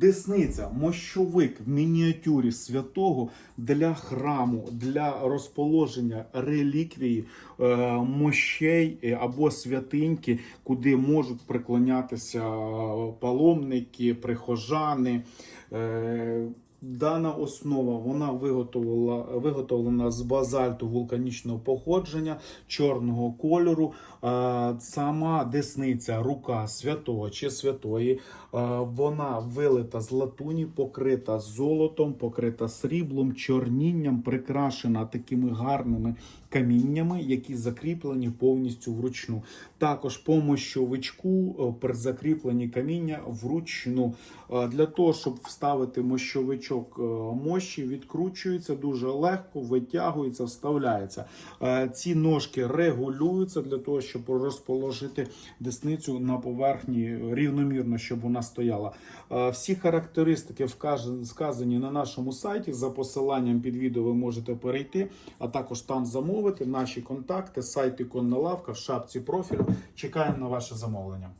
Десниця, мощовик в мініатюрі святого для храму, для розположення реліквії, е, мощей е, або святиньки, куди можуть приклонятися паломники, прихожани. Дана основа вона виготовила, виготовлена з базальту вулканічного походження чорного кольору. Сама десниця, рука святого чи святої, вона вилита з латуні, покрита золотом, покрита сріблом, чорнінням, прикрашена такими гарними каміннями, які закріплені повністю вручну. Також по мощовичку е, при закріпленні каміння вручну. Для того, щоб вставити мощовичок е, мощі, відкручується дуже легко, витягується, вставляється. Е, Ці ножки регулюються для того, щоб розположити десницю на поверхні рівномірно, щоб вона стояла. Е, Всі характеристики сказані на нашому сайті. За посиланням під відео ви можете перейти, а також там замовити наші контакти, сайт Іконна лавка в шапці профілю. Чекаємо на ваше замовлення.